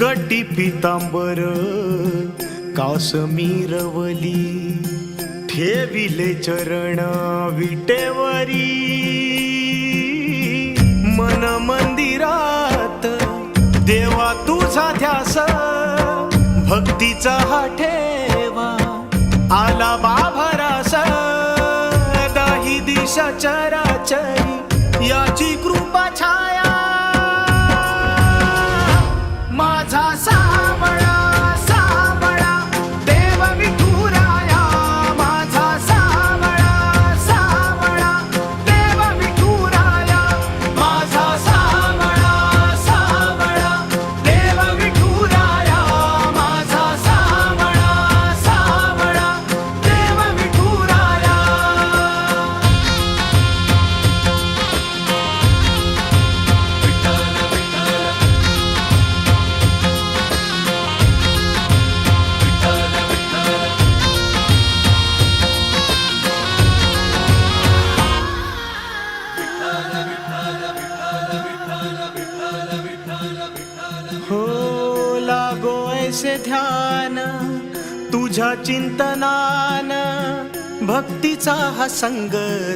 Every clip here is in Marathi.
कटी पितांबर कासमीरवली ठेविले चरण विटेवरी. मन मंदिरात देवा तुझा ध्यास भक्तीचा हा ठेवा आला बाभरास दाही दिशा चराचरी याची हो लागो ऐसे ध्यान तुझ्या चिंतनान भक्तीचा हा संग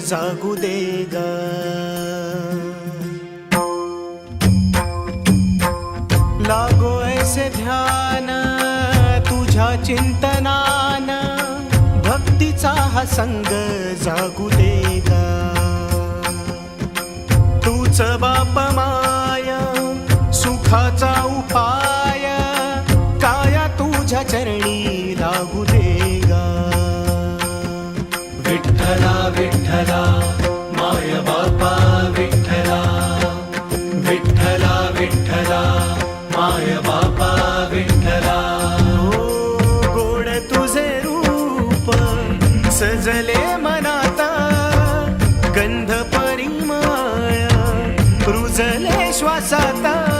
जागू दे ग. लागो ऐसे ध्यान तुझ्या चिंतनान भक्तीचा हा संग जागू दे ग. तूच बापमा सुखाचा उपाय. काया तुझ्या चरणी लागू दे गा विठ्ठला विठ्ठला माय बापा विठ्ठला. विठ्ठला विठ्ठला माय बापा विठ्ठला. हो गोड तुझे रूप सजले मनाता. गंध परिमळ रुजले श्वासात.